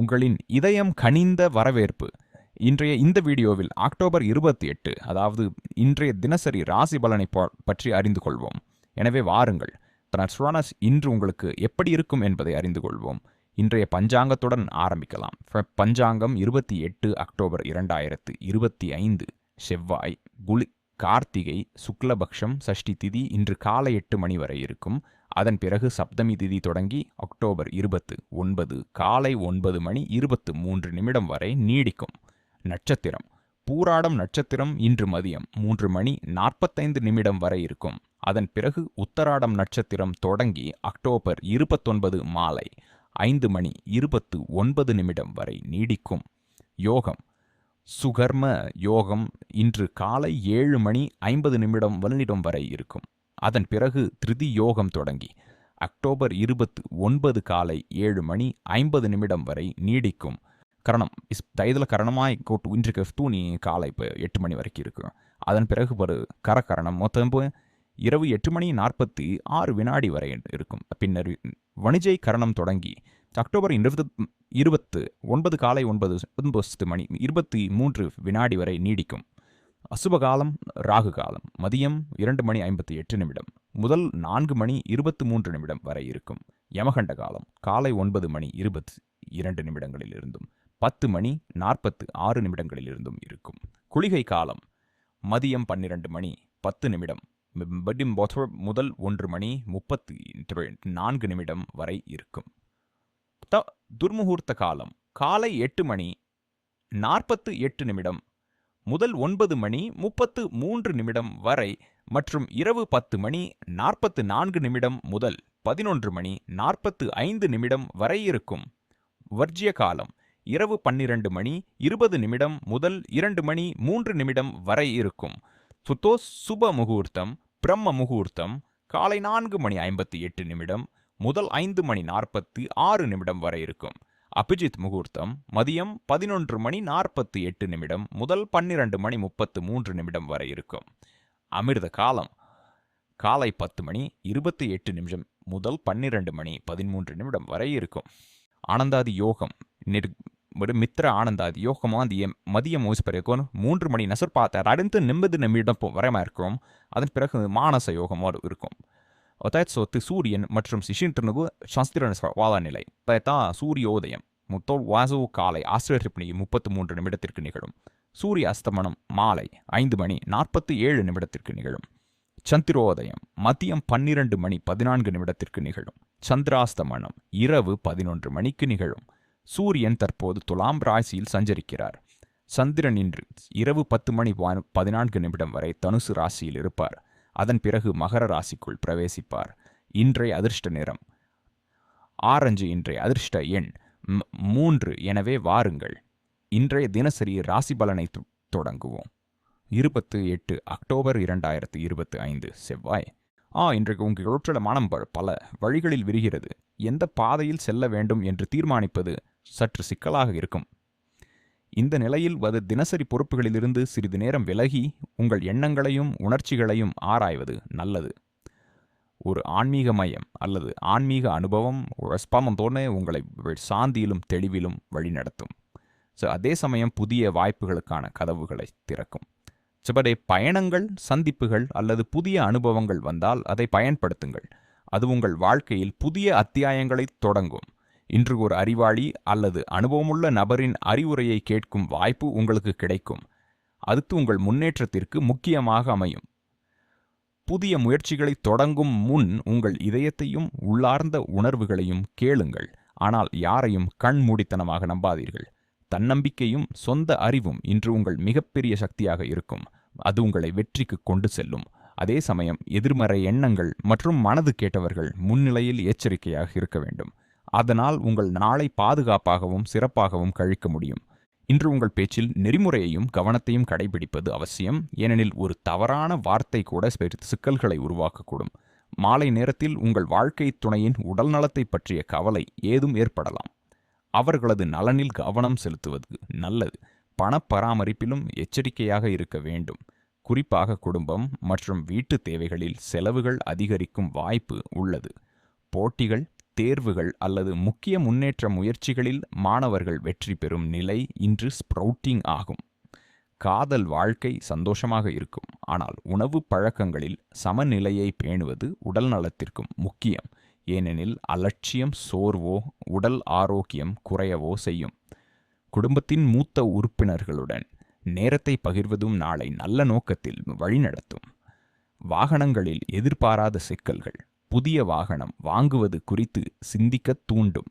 உங்களின் இதயம் கனிந்த வரவேற்பு. இன்றைய இந்த வீடியோவில் அக்டோபர் இருபத்தி எட்டு அதாவது இன்றைய தினசரி ராசி பலனை பற்றி அறிந்து கொள்வோம். எனவே வாருங்கள். ட்ரான்ஸ்ட்ரானஸ் இன்று உங்களுக்கு எப்படி இருக்கும் என்பதை அறிந்து கொள்வோம். இன்றைய பஞ்சாங்கத்துடன் ஆரம்பிக்கலாம். பஞ்சாங்கம் இருபத்தி எட்டு அக்டோபர் இரண்டாயிரத்து இருபத்தி ஐந்து செவ்வாய் குளி கார்த்திகை சுக்லபக்ஷம் சஷ்டி திதி இன்று காலை எட்டு மணி வரை இருக்கும். அதன் பிறகு சப்தமி திதி தொடங்கி அக்டோபர் இருபத்து ஒன்பது காலை ஒன்பது மணி இருபத்து மூன்று நிமிடம் வரை நீடிக்கும். நட்சத்திரம். பூராடம் நட்சத்திரம் இன்று மதியம் மூன்று மணி நாற்பத்தைந்து நிமிடம் வரை இருக்கும். அதன் பிறகு உத்தராடம் நட்சத்திரம் தொடங்கி அக்டோபர் இருபத்தொன்பது மாலை ஐந்து மணி இருபத்து ஒன்பது நிமிடம் வரை நீடிக்கும். யோகம். சுகர்ம யோகம் இன்று காலை ஏழு மணி ஐம்பது நிமிடம் வல்லிடம் வரை இருக்கும். அதன் பிறகு திருதி யோகம் தொடங்கி அக்டோபர் இருபத்து ஒன்பது காலை ஏழு மணி ஐம்பது நிமிடம் வரை நீடிக்கும் கரணம். இஸ் தைதில் கரணமாய் கோட்டு இன்றைக்கு தூணி காலை இப்போ எட்டு மணி வரைக்கும் இருக்கும் அதன் பிறகு ஒரு கரகரணம். மொத்தம் இரவு எட்டு மணி நாற்பத்தி ஆறு வினாடி வரை இருக்கும். பின்னர் வணிஜை கரணம் தொடங்கி அக்டோபர் இருபது இருபத்து ஒன்பது காலை ஒன்பது ஒன்பது மணி இருபத்தி மூன்று வினாடி வரை நீடிக்கும். அசுபகாலம் ராகு காலம் மதியம் இரண்டு மணி ஐம்பத்தி எட்டு நிமிடம் முதல் நான்கு மணி இருபத்து மூன்று நிமிடம் வரை இருக்கும். யமகண்ட காலம் காலை ஒன்பது மணி இருபத்தி இரண்டு நிமிடங்களில் இருந்தும் பத்து மணி நாற்பத்து ஆறு நிமிடங்களில் இருந்தும் இருக்கும். குளிகை காலம் மதியம் பன்னிரண்டு மணி பத்து நிமிடம் முதல் ஒன்று மணி முப்பத்தி நான்கு நிமிடம் வரை இருக்கும். த துர்முகூர்த்த காலம் காலை எட்டு மணி நாற்பத்து எட்டு நிமிடம் முதல் ஒன்பது மணி முப்பத்து மூன்று நிமிடம் வரை மற்றும் இரவு பத்து மணி நாற்பத்து நான்கு நிமிடம் முதல் பதினொன்று மணி நாற்பத்து ஐந்து நிமிடம் வரை இருக்கும். வர்ஜிய காலம் இரவு பன்னிரண்டு மணி இருபது நிமிடம் முதல் இரண்டு மணி மூன்று நிமிடம் வரை இருக்கும். சுத்தோ சுப முகூர்த்தம் பிரம்ம முகூர்த்தம் காலை நான்கு மணி ஐம்பத்தி எட்டு நிமிடம் முதல் ஐந்து மணி நாற்பத்தி ஆறு நிமிடம் வரை இருக்கும். அபிஜித் முகூர்த்தம் மதியம் பதினொன்று மணி நாற்பத்தி எட்டு நிமிடம் முதல் பன்னிரண்டு மணி முப்பத்து மூன்று நிமிடம் வரை இருக்கும். அமிர்த காலம் காலை பத்து மணி இருபத்தி எட்டு நிமிஷம் முதல் பன்னிரண்டு மணி பதிமூன்று நிமிடம் வரை இருக்கும். ஆனந்தாதி யோகம் நிர் ஒரு மித்திர ஆனந்தாதி யோகமாக அந்த மதியம் மூசி பிறகு மூன்று மணி நசர் பார்த்தார் அடுத்து நிம்மதி நிமிடம் வரைமா இருக்கும். அதன் பிறகு மானச யோகம் இருக்கும். அதாவது சொத்து சூரியன் மற்றும் சிஷின்றனுக்கு வாழ நிலை. தான் சூரியோதயம். முத்தோல் வாசு காலை ஆசிரியர் முப்பத்து மூன்று நிமிடத்திற்கு நிகழும். சூரிய அஸ்தமனம் மாலை ஐந்து மணி நாற்பத்தி ஏழு நிமிடத்திற்கு நிகழும். சந்திரோதயம் மதியம் பன்னிரண்டு மணி பதினான்கு நிமிடத்திற்கு நிகழும். சந்திராஸ்தமனம் இரவு பதினொன்று மணிக்கு நிகழும். சூரியன் தற்போது துலாம் ராசியில் சஞ்சரிக்கிறார். சந்திரன் இன்று இரவு பத்து மணி பதினான்கு நிமிடம் வரை தனுசு ராசியில் இருப்பார். அதன் பிறகு மகர ராசிக்குள் பிரவேசிப்பார். இன்றைய அதிர்ஷ்ட நிறம் ஆரஞ்சு இன்றைய அதிர்ஷ்ட எண் மூன்று. எனவே வாருங்கள். இன்றைய தினசரி ராசி பலனை தொடங்குவோம். இருபத்து எட்டு அக்டோபர் இரண்டாயிரத்து இருபத்து ஐந்து செவ்வாய். ஆ இன்றைக்கு உங்கள் உற்றல மனம் பல வழிகளில் விரிகிறது. எந்த பாதையில் செல்ல வேண்டும் என்று தீர்மானிப்பது சற்று சிக்கலாக இருக்கும். இந்த நிலையில் வது தினசரி பொறுப்புகளிலிருந்து சிறிது நேரம் விலகி உங்கள் எண்ணங்களையும் உணர்ச்சிகளையும் ஆராய்வது நல்லது. ஒரு ஆன்மீக மையம் அல்லது ஆன்மீக அனுபவம் ஸ்பமம் தோணே உங்களை சாந்தியிலும் தெளிவிலும் வழிநடத்தும் ஸோ அதே சமயம் புதிய வாய்ப்புகளுக்கான கதவுகளை திறக்கும். சிபடே பயணங்கள் சந்திப்புகள் அல்லது புதிய அனுபவங்கள் வந்தால் அதை பயன்படுத்துங்கள். அது உங்கள் வாழ்க்கையில் புதிய அத்தியாயங்களை தொடங்கும். இன்று ஒரு அறிவாளி அல்லது அனுபவமுள்ள நபரின் அறிவுரையை கேட்கும் வாய்ப்பு உங்களுக்கு கிடைக்கும். அடுத்து உங்கள் முன்னேற்றத்திற்கு முக்கியமாக அமையும். புதிய முயற்சிகளை தொடங்கும் முன் உங்கள் இதயத்தையும் உள்ளார்ந்த உணர்வுகளையும் கேளுங்கள். ஆனால் யாரையும் கண்மூடித்தனமாக நம்பாதீர்கள். தன்னம்பிக்கையும் சொந்த அறிவும் இன்று உங்கள் மிகப்பெரிய சக்தியாக இருக்கும். அது உங்களை வெற்றிக்கு கொண்டு செல்லும். அதே சமயம் எதிர்மறை எண்ணங்கள் மற்றும் மனது கேட்டவர்கள் முன்னிலையில் எச்சரிக்கையாக இருக்க வேண்டும். அதனால் உங்கள் நாளை பாதுகாப்பாகவும் சிறப்பாகவும் கழிக்க முடியும். இன்று உங்கள் பேச்சில் நெறிமுறையையும் கவனத்தையும் கடைபிடிப்பது அவசியம். ஏனெனில் ஒரு தவறான வார்த்தை கூட சிக்கல்களை உருவாக்கக்கூடும். மாலை நேரத்தில் உங்கள் வாழ்க்கை துணையின் உடல் நலத்தை பற்றிய கவலை ஏதும் ஏற்படலாம். அவர்களது நலனில் கவனம் செலுத்துவது நல்லது. பண பராமரிப்பிலும் எச்சரிக்கையாக இருக்க வேண்டும். குறிப்பாக குடும்பம் மற்றும் வீட்டு தேவைகளில் செலவுகள் அதிகரிக்கும் வாய்ப்பு உள்ளது. போட்டிகள் தேர்வுகள் அல்லது முக்கிய முன்னேற்ற முயற்சிகளில் மாணவர்கள் வெற்றி பெறும் நிலை இன்று ஸ்ப்ரவுட்டிங் ஆகும். காதல் வாழ்க்கை சந்தோஷமாக இருக்கும். ஆனால் உணவு பழக்கங்களில் சமநிலையை பேணுவது உடல் நலத்திற்கும் முக்கியம். ஏனெனில் அலட்சியம் சோர்வோ உடல் ஆரோக்கியம் குறையவோ செய்யும். குடும்பத்தின் மூத்த உறுப்பினர்களுடன் நேரத்தை பகிர்வதும் நாளை நல்ல நோக்கத்தில் வழிநடத்தும். வாகனங்களில் எதிர்பாராத சிக்கல்கள். புதிய வாகனம் வாங்குவது குறித்து சிந்திக்க தூண்டும்.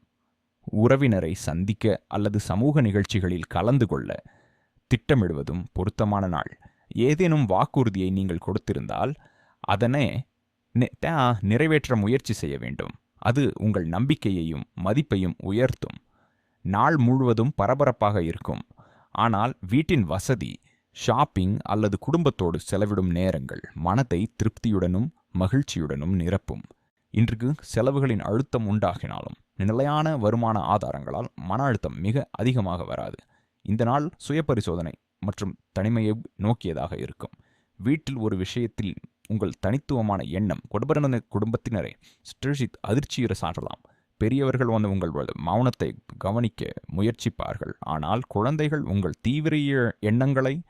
உறவினரை சந்திக்க அல்லது சமூக நிகழ்ச்சிகளில் கலந்து கொள்ள திட்டமிடுவதும் பொருத்தமான நாள். ஏதேனும் வாக்குறுதியை நீங்கள் கொடுத்திருந்தால் அதனை நிறைவேற்ற முயற்சி செய்ய வேண்டும். அது உங்கள் நம்பிக்கையையும் மதிப்பையும் உயர்த்தும். நாள் முழுவதும் பரபரப்பாக இருக்கும். ஆனால் வீட்டின் வசதி ஷாப்பிங் அல்லது குடும்பத்தோடு செலவிடும் நேரங்கள் மனத்தை திருப்தியுடனும் மகிழ்ச்சியுடனும் நிரப்பும். இன்றைக்கு செலவுகளின் அழுத்தம் உண்டாகினாலும் நிலையான வருமான ஆதாரங்களால் மன அழுத்தம் மிக அதிகமாக வராது. இந்த நாள் சுய பரிசோதனை மற்றும் தனிமையை நோக்கியதாக இருக்கும். வீட்டில் ஒரு விஷயத்தில் உங்கள் தனித்துவமான எண்ணம் குடும்ப குடும்பத்தினரை ஸ்ட்ரெஷித் அதிர்ச்சியுற சாற்றலாம். பெரியவர்கள் வந்து உங்கள் மௌனத்தை கவனிக்க முயற்சிப்பார்கள். ஆனால் குழந்தைகள் உங்கள் தீவிர எண்ணங்களை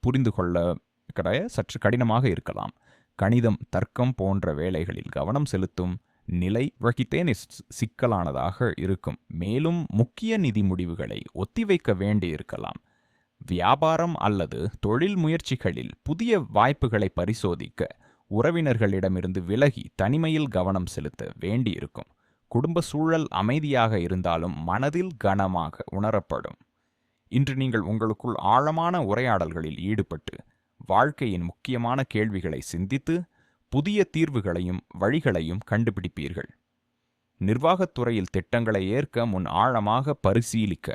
புரிந்து கொள்ள கிடைய சற்று கடினமாக இருக்கலாம். கணிதம் தர்க்கம் போன்ற வேலைகளில் கவனம் செலுத்தும் நிலை வகித்தேன் சிக்கலானதாக இருக்கும். மேலும் முக்கிய நிதி முடிவுகளை ஒத்திவைக்க வேண்டியிருக்கலாம் வியாபாரம் அல்லது தொழில் முயற்சிகளில் புதிய வாய்ப்புகளை பரிசோதிக்க உறவினர்களிடமிருந்து விலகி தனிமையில் கவனம் செலுத்த வேண்டியிருக்கும் குடும்ப சூழல் அமைதியாக இருந்தாலும் மனதில் கனமாக உணரப்படும். இன்று நீங்கள் உங்களுக்குள் ஆழமான உரையாடல்களில் ஈடுபட்டு வாழ்க்கையின் முக்கியமான கேள்விகளை சிந்தித்து புதிய தீர்வுகளையும் வழிகளையும் கண்டுபிடிப்பீர்கள். நிர்வாகத்துறையில் திட்டங்களை ஏற்க முன் ஆழமாக பரிசீலிக்க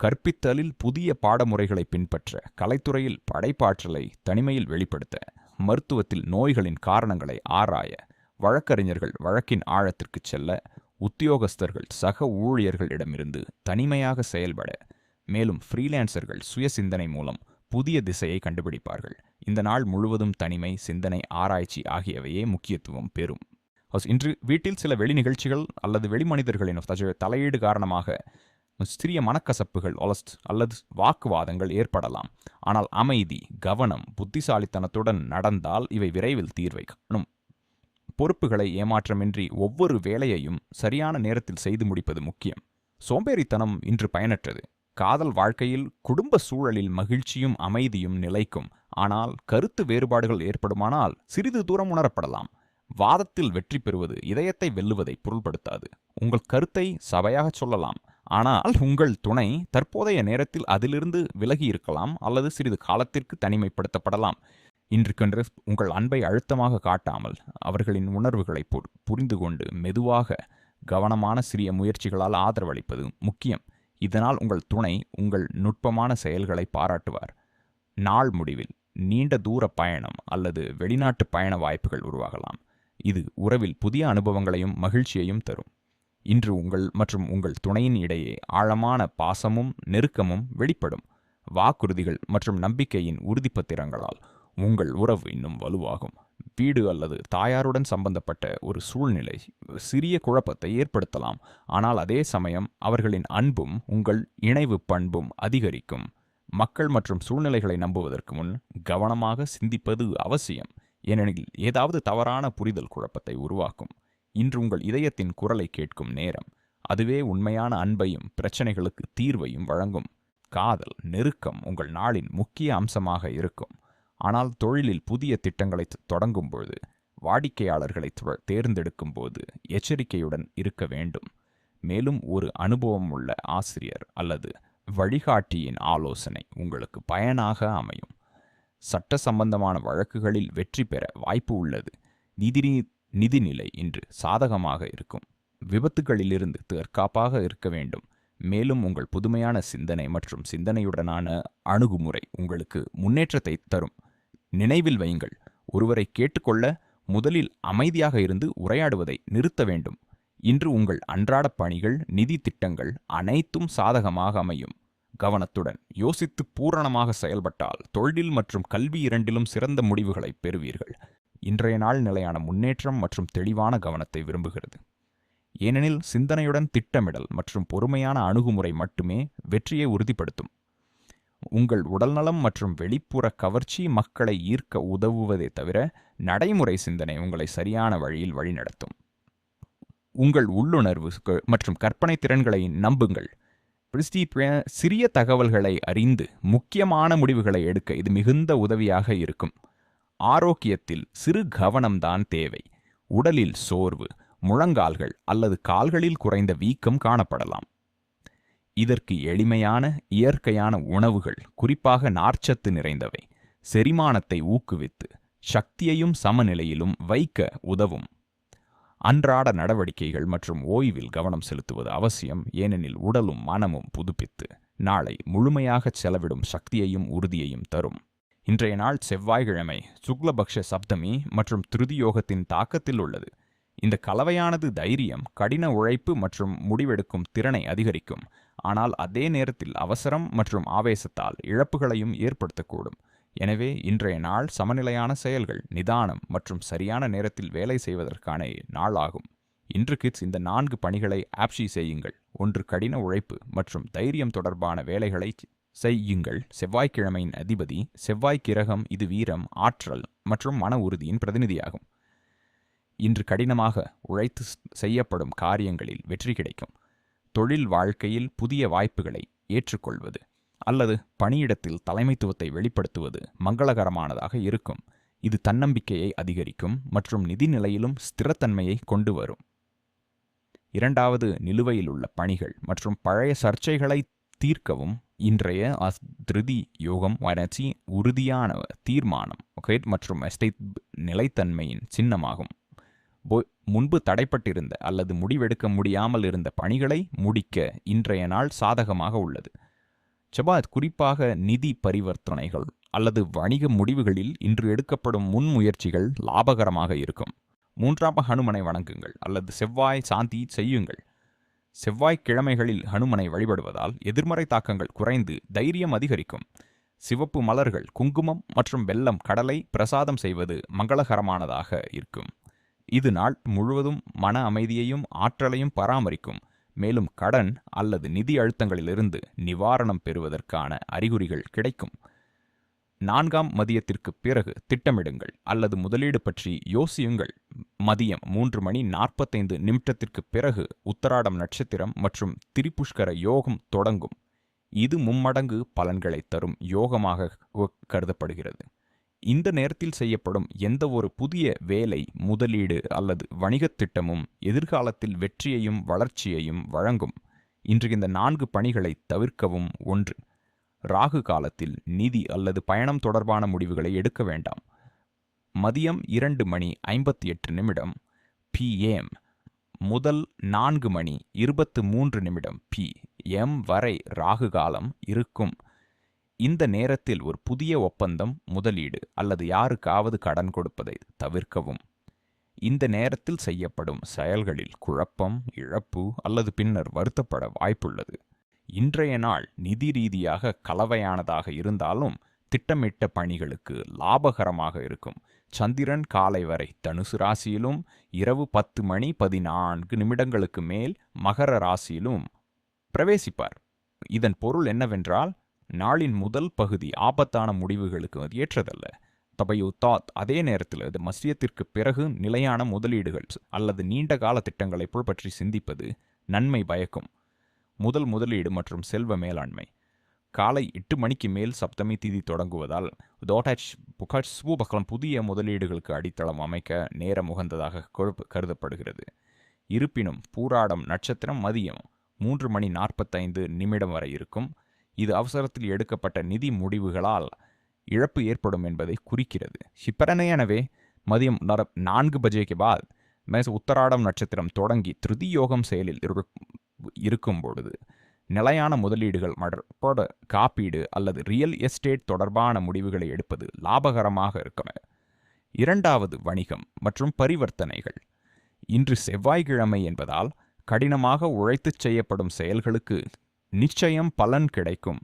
கற்பித்தலில் புதிய பாடமுறைகளை பின்பற்ற கலைத்துறையில் படைப்பாற்றலை தனிமையில் வெளிப்படுத்த மருத்துவத்தில் நோய்களின் காரணங்களை ஆராய வழக்கறிஞர்கள் வழக்கின் ஆழத்திற்கு செல்ல உத்தியோகஸ்தர்கள் சக ஊழியர்களிடமிருந்து தனிமையாக செயல்பட மேலும் ஃப்ரீலான்சர்கள் சுய சிந்தனை மூலம் புதிய திசையை கண்டுபிடிப்பார்கள். இந்த நாள் முழுவதும் தனிமை சிந்தனை ஆராய்ச்சி ஆகியவையே முக்கியத்துவம் பெறும். இன்று வீட்டில் சில வெளி நிகழ்ச்சிகள் அல்லது வெளிமனிதர்களின் தலையீடு காரணமாக சிறிய மனக்கசப்புகள் ஒலஸ்ட் அல்லது வாக்குவாதங்கள் ஏற்படலாம். ஆனால் அமைதி கவனம் புத்திசாலித்தனத்துடன் நடந்தால் இவை விரைவில் தீர்வை காணும். பொறுப்புகளை ஏமாற்றமின்றி ஒவ்வொரு வேலையையும் சரியான நேரத்தில் செய்து முடிப்பது முக்கியம். சோம்பேறித்தனம் இன்று பயனற்றது. காதல் வாழ்க்கையில் குடும்ப சூழலில் மகிழ்ச்சியும் அமைதியும் நிலைக்கும். ஆனால் கருத்து வேறுபாடுகள் ஏற்படுமானால் சிறிது தூரம் உணரப்படலாம். வாதத்தில் வெற்றி பெறுவது இதயத்தை வெல்லுவதை பொருள்படுத்தாது. உங்கள் கருத்தை சபையாக சொல்லலாம். ஆனால் உங்கள் துணை தற்போதைய நேரத்தில் அதிலிருந்து விலகி இருக்கலாம் அல்லது சிறிது காலத்திற்கு தனிமைப்படுத்தப்படலாம். இன்றுக்கென்று உங்கள் அன்பை அழுத்தமாக காட்டாமல் அவர்களின் உணர்வுகளை பு- புரிந்து கொண்டு மெதுவாக கவனமான சிறிய முயற்சிகளால் ஆதரவளிப்பது முக்கியம். இதனால் உங்கள் துணை உங்கள் நுட்பமான செயல்களை பாராட்டுவார். நாள் முடிவில் நீண்ட தூர பயணம் அல்லது வெளிநாட்டு பயண வாய்ப்புகள் உருவாகலாம். இது உறவில் புதிய அனுபவங்களையும் மகிழ்ச்சியையும் தரும். இன்று உங்கள் மற்றும் உங்கள் துணையின் இடையே ஆழமான பாசமும் நெருக்கமும் வெளிப்படும். வாக்குறுதிகள் மற்றும் நம்பிக்கையின் உறுதிப்பத்திரங்களால் உங்கள் உறவு இன்னும் வலுவாகும். வீடு அல்லது தாயாருடன் சம்பந்தப்பட்ட ஒரு சூழ்நிலை சிறிய குழப்பத்தை ஏற்படுத்தலாம். ஆனால் அதே சமயம் அவர்களின் அன்பும் உங்கள் இணைவு பண்பும் அதிகரிக்கும். மக்கள் மற்றும் சூழ்நிலைகளை நம்புவதற்கு முன் கவனமாக சிந்திப்பது அவசியம். ஏனெனில் ஏதாவது தவறான புரிதல் குழப்பத்தை உருவாக்கும். இன்று உங்கள் இதயத்தின் குரலை கேட்கும் நேரம். அதுவே உண்மையான அன்பையும் பிரச்சனைகளுக்கு தீர்வையும் வழங்கும். காதல் நெருக்கம் உங்கள் நாளின் முக்கிய அம்சமாக இருக்கும். ஆனால் தொழிலில் புதிய திட்டங்களை தொடங்கும்போது தொடங்கும் பொழுது வாடிக்கையாளர்களை தேர்ந்தெடுக்கும் போது எச்சரிக்கையுடன் இருக்க வேண்டும். மேலும் ஒரு அனுபவம் உள்ள ஆசிரியர் அல்லது வழிகாட்டியின் ஆலோசனை உங்களுக்கு பயனாக அமையும். சட்ட சம்பந்தமான வழக்குகளில் வெற்றி பெற வாய்ப்பு உள்ளது. நிதி நிதிநிலை இன்று சாதகமாக இருக்கும். விபத்துகளிலிருந்து தற்காப்பாக இருக்க வேண்டும். மேலும் உங்கள் புதுமையான சிந்தனை மற்றும் சிந்தனையுடனான அணுகுமுறை உங்களுக்கு முன்னேற்றத்தை தரும். நினைவில் வையுங்கள். ஒருவரை கேட்டுக்கொள்ள முதலில் அமைதியாக இருந்து உரையாடுவதை நிறுத்த வேண்டும். இன்று உங்கள் அன்றாட பணிகள் நிதி திட்டங்கள் அனைத்தும் சாதகமாக அமையும். கவனத்துடன் யோசித்து பூரணமாக செயல்பட்டால் தொழில் மற்றும் கல்வி இரண்டிலும் சிறந்த முடிவுகளை பெறுவீர்கள். இன்றைய நாள் நிலையான முன்னேற்றம் மற்றும் தெளிவான கவனத்தை விரும்புகிறது. ஏனெனில் சிந்தனையுடன் திட்டமிடல் மற்றும் பொறுமையான அணுகுமுறை மட்டுமே வெற்றியை உறுதிப்படுத்தும். உங்கள் உடல்நலம் மற்றும் வெளிப்புற கவர்ச்சி மக்களை ஈர்க்க உதவுவதே தவிர நடைமுறை சிந்தனை உங்களை சரியான வழியில் வழிநடத்தும். உங்கள் உள்ளுணர்வு மற்றும் கற்பனை திறன்களை நம்புங்கள். பிரிஸ்டி சிறிய தகவல்களை அறிந்து முக்கியமான முடிவுகளை எடுக்க இது மிகுந்த உதவியாக இருக்கும். ஆரோக்கியத்தில் சிறு கவனம்தான் தேவை. உடலில் சோர்வு முழங்கால்கள் அல்லது கால்களில் குறைந்த வீக்கம் காணப்படலாம். இதற்கு எளிமையான இயற்கையான உணவுகள் குறிப்பாக நார்ச்சத்து நிறைந்தவை. செரிமானத்தை ஊக்குவித்து சக்தியையும் சமநிலையிலும் வைக்க உதவும். அன்றாட நடவடிக்கைகள் மற்றும் ஓய்வில் கவனம் செலுத்துவது அவசியம் ஏனெனில் உடலும் மனமும் புதுப்பித்து நாளை முழுமையாக செலவிடும் சக்தியையும் உறுதியையும் தரும். இன்றைய நாள் செவ்வாய்க்கிழமை சுக்லபக்ஷ சப்தமி மற்றும் திருதியோகத்தின் தாக்கத்தில் உள்ளது. இந்த கலவையானது தைரியம் கடின உழைப்பு மற்றும் முடிவெடுக்கும் திறனை அதிகரிக்கும். ஆனால் அதே நேரத்தில் அவசரம் மற்றும் ஆவேசத்தால் இழப்புகளையும் ஏற்படுத்தக்கூடும். எனவே இன்றைய நாள் சமநிலையான செயல்கள் நிதானம் மற்றும் சரியான நேரத்தில் வேலை செய்வதற்கான நாளாகும் இன்று கிட்ஸ் இந்த நான்கு பணிகளை ஆப்ஷி செய்யுங்கள். ஒன்று கடின உழைப்பு மற்றும் தைரியம் தொடர்பான வேலைகளை செய்யுங்கள். செவ்வாய்க்கிழமையின் அதிபதி செவ்வாய் கிரகம் இது வீரம் ஆற்றல் மற்றும் மன உறுதியின் பிரதிநிதியாகும். இன்று கடினமாக உழைத்து செய்யப்படும் காரியங்களில் வெற்றி கிடைக்கும். தொழில் வாழ்க்கையில் புதிய வாய்ப்புகளை ஏற்றுக்கொள்வது அல்லது பணியிடத்தில் தலைமைத்துவத்தை வெளிப்படுத்துவது மங்களகரமானதாக இருக்கும். இது தன்னம்பிக்கையை அதிகரிக்கும் மற்றும் நிதி நிலையிலும் ஸ்திரத்தன்மையை கொண்டு வரும். இரண்டாவது நிலுவையில் உள்ள பணிகள் மற்றும் பழைய சர்ச்சைகளை தீர்க்கவும் இன்றைய திருதி யோகம் வளர்ச்சி உறுதியான தீர்மானம் மற்றும் எஸ்டேட் நிலைத்தன்மையின் சின்னமாகும். பொ- முன்பு தடைப்பட்டிருந்த அல்லது முடிவெடுக்க முடியாமல் இருந்த பணிகளை முடிக்க இன்றைய நாள் சாதகமாக உள்ளது. செபாத் குறிப்பாக நிதி பரிவர்த்தனைகள் அல்லது வணிக முடிவுகளில் இன்று எடுக்கப்படும் முன்முயற்சிகள் லாபகரமாக இருக்கும். மூன்றாம் ஹனுமனை வணங்குங்கள் அல்லது செவ்வாய் சாந்தி செய்யுங்கள். செவ்வாய் கிழமைகளில் ஹனுமனை வழிபடுவதால் எதிர்மறை தாக்கங்கள் குறைந்து தைரியம் அதிகரிக்கும். சிவப்பு மலர்கள் குங்குமம் மற்றும் வெல்லம் கடலை பிரசாதம் செய்வது மங்களகரமானதாக இருக்கும். இது நாள் முழுவதும் மன அமைதியையும் ஆற்றலையும் பராமரிக்கும். மேலும் கடன் அல்லது நிதி அழுத்தங்களிலிருந்து நிவாரணம் பெறுவதற்கான அறிகுறிகள் கிடைக்கும். நான்காம் மதியத்திற்குப் பிறகு திட்டமிடுங்கள் அல்லது முதலீடு பற்றி யோசியுங்கள். மதியம் மூன்று மணி நாற்பத்தைந்து நிமிடத்திற்குப் பிறகு உத்தராடம் நட்சத்திரம் மற்றும் திரிபுஷ்கர யோகம் தொடங்கும். இது மும்மடங்கு பலன்களை தரும் யோகமாக கருதப்படுகிறது. இந்த நேரத்தில் செய்யப்படும் எந்த ஒரு புதிய வேலை முதலீடு அல்லது வணிகத் திட்டமும் எதிர்காலத்தில் வெற்றியையும் வளர்ச்சியையும் வழங்கும். இன்று இந்த நான்கு பணிகளை தவிர்க்கவும் ஒன்று. ராகு காலத்தில் நிதி அல்லது பயணம் தொடர்பான முடிவுகளை எடுக்க வேண்டாம். மதியம் இரண்டு மணி ஐம்பத்தி எட்டு நிமிடம் பிஎம் முதல் நான்கு மணி இருபத்து மூன்று நிமிடம் பி எம் வரை ராகு காலம் இருக்கும். இந்த நேரத்தில் ஒரு புதிய ஒப்பந்தம் முதலீடு அல்லது யாருக்காவது கடன் கொடுப்பதை தவிர்க்கவும். இந்த நேரத்தில் செய்யப்படும் செயல்களில் குழப்பம் இழப்பு அல்லது பின்னர் வருத்தப்பட வாய்ப்புள்ளது. இன்றைய நாள் நிதி ரீதியாக கலவையானதாக இருந்தாலும் திட்டமிட்ட பணிகளுக்கு லாபகரமாக இருக்கும். சந்திரன் காலை வரை தனுசு ராசியிலும் இரவு பத்து மணி பதினான்கு நிமிடங்களுக்கு மேல் மகர ராசியிலும் பிரவேசிப்பார். இதன் பொருள் என்னவென்றால் நாளின் முதல் பகுதி ஆபத்தான முடிவுகளுக்கு அது ஏற்றதல்ல. தபையு தாத் அதே நேரத்தில் அது மசியத்திற்கு பிறகு நிலையான முதலீடுகள் அல்லது நீண்ட கால திட்டங்களை பற்றி சிந்திப்பது நன்மை பயக்கும். முதல் முதலீடு மற்றும் செல்வ மேலாண்மை. காலை எட்டு மணிக்கு மேல் சப்தமி திதி தொடங்குவதால் தோட்டாச் புகாட் சுபகலம் புதிய முதலீடுகளுக்கு அடித்தளம் அமைக்க நேரம் உகந்ததாக கருதப்படுகிறது. இருப்பினும் பூராடம் நட்சத்திரம் மதியம் மூன்று மணி நாற்பத்தைந்து நிமிடம் வரை இருக்கும். இது அவசரத்தில் எடுக்கப்பட்ட நிதி முடிவுகளால் இழப்பு ஏற்படும் என்பதை குறிக்கிறது. எனவே மதியம் நான்கு பஜேக்கு பாத் மேஸ் உத்தராடம் நட்சத்திரம் தொடங்கி திருதி யோகம் செயலில் இருக்கும் பொழுது நிலையான முதலீடுகள் மடற்போட காப்பீடு அல்லது ரியல் எஸ்டேட் தொடர்பான முடிவுகளை எடுப்பது லாபகரமாக இருக்கும் இரண்டாவது வணிகம் மற்றும் பரிவர்த்தனைகள். இன்று செவ்வாய்க்கிழமை என்பதால் கடினமாக உழைத்துச் செய்யப்படும் செயல்களுக்கு நிச்சயம் பலன் கிடைக்கும்.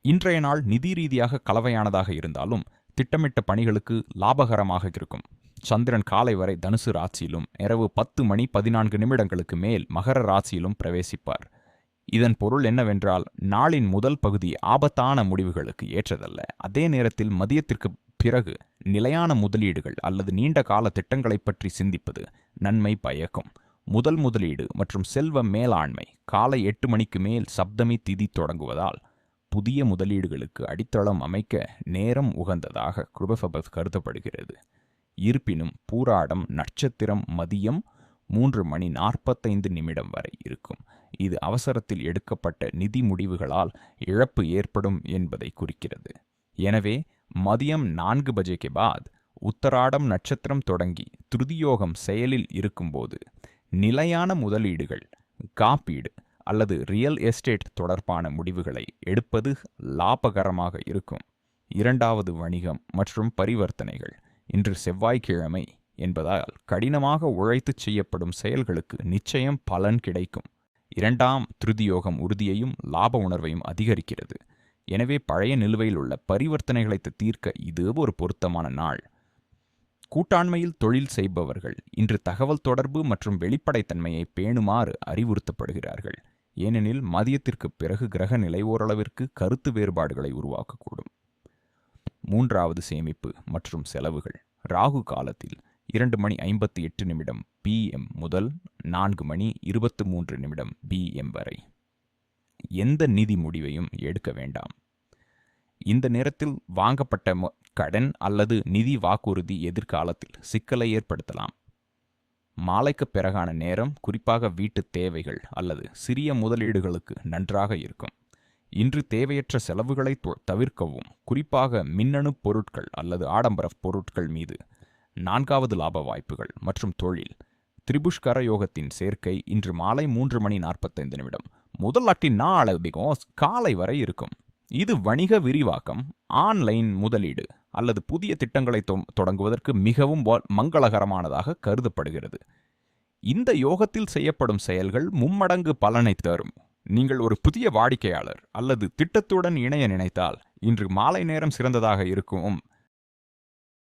இன்றைய நாள் நிதி ரீதியாக கலவையானதாக இருந்தாலும் திட்டமிட்ட பணிகளுக்கு லாபகரமாக இருக்கும். சந்திரன் காலை வரை தனுசு ராசியிலும் இரவு பத்து மணி பதினான்கு நிமிடங்களுக்கு மேல் மகர ராசியிலும் பிரவேசிப்பார். இதன் பொருள் என்னவென்றால் நாளின் முதல் பகுதி ஆபத்தான முடிவுகளுக்கு ஏற்றதல்ல. அதே நேரத்தில் மதியத்திற்கு பிறகு நிலையான முதலீடுகள் அல்லது நீண்ட கால திட்டங்களைப் பற்றி சிந்திப்பது நன்மை பயக்கும். முதல் முதலீடு மற்றும் செல்வ மேலாண்மை காலை எட்டு மணிக்கு மேல் சப்தமி திதி தொடங்குவதால் புதிய முதலீடுகளுக்கு அடித்தளம் அமைக்க நேரம் உகந்ததாக குருபபத் கருதப்படுகிறது. இருப்பினும் பூராடம் நட்சத்திரம் மதியம் மூன்று மணி நாற்பத்தைந்து நிமிடம் வரை இருக்கும். இது அவசரத்தில் எடுக்கப்பட்ட நிதி முடிவுகளால் இழப்பு ஏற்படும் என்பதை குறிக்கிறது. எனவே மதியம் நான்கு பஜேக்கு பாத் உத்தராடம் நட்சத்திரம் தொடங்கி துருதியோகம் செயலில் இருக்கும்போது நிலையான முதலீடுகள் காப்பீடு அல்லது ரியல் எஸ்டேட் தொடர்பான முடிவுகளை எடுப்பது லாபகரமாக இருக்கும். இரண்டாவது வணிகம் மற்றும் பரிவர்த்தனைகள் இன்று செவ்வாய்க்கிழமை என்பதால் கடினமாக உழைத்துச் செய்யப்படும் செயல்களுக்கு நிச்சயம் பலன் கிடைக்கும். இரண்டாம் திருதியோகம் உறுதியையும் லாப உணர்வையும் அதிகரிக்கிறது. எனவே பழைய நிலுவையில் உள்ள பரிவர்த்தனைகளை தீர்க்க இது ஒரு பொருத்தமான நாள். கூட்டாண்மையில் தொழில் செய்பவர்கள் இன்று தகவல் தொடர்பு மற்றும் வெளிப்படைத்தன்மையை பேணுமாறு அறிவுறுத்தப்படுகிறார்கள். ஏனெனில் மதியத்திற்கு பிறகு கிரக நிலை ஓரளவிற்கு கருத்து வேறுபாடுகளை உருவாக்கக்கூடும். மூன்றாவது சேமிப்பு மற்றும் செலவுகள். ராகு காலத்தில் இரண்டு மணி ஐம்பத்தி எட்டு நிமிடம் பிஎம் முதல் நான்கு மணி இருபத்து மூன்று நிமிடம் பிஎம் வரை. எந்த நிதி முடிவையும் எடுக்க வேண்டாம். இந்த நேரத்தில் வாங்கப்பட்ட கடன் அல்லது நிதி வாக்குறுதி எதிர்காலத்தில் சிக்கலை ஏற்படுத்தலாம். மாலைக்கு பிறகான நேரம் குறிப்பாக வீட்டு தேவைகள் அல்லது சிறிய முதலீடுகளுக்கு நன்றாக இருக்கும். இன்று தேவையற்ற செலவுகளை தவிர்க்கவும். குறிப்பாக மின்னணு பொருட்கள் அல்லது ஆடம்பர பொருட்கள் மீது நான்காவது லாப வாய்ப்புகள் மற்றும் தொழில். திரிபுஷ்கர யோகத்தின் சேர்க்கை இன்று மாலை மூன்று மணி நாற்பத்தைந்து நிமிடம். முதல் அட்டி நாள் பிகாஸ் காலை வரை இருக்கும். இது வணிக விரிவாக்கம் ஆன்லைன் முதலீடு. அல்லது புதிய திட்டங்களை தொடங்குவதற்கு மிகவும் மங்களகரமானதாக கருதப்படுகிறது. இந்த யோகத்தில் செய்யப்படும் செயல்கள் மும்மடங்கு பலனை தரும். நீங்கள் ஒரு புதிய வாடிக்கையாளர் அல்லது திட்டத்துடன் இணைய நினைத்தால் இன்று மாலை நேரம் சிறந்ததாக இருக்கும்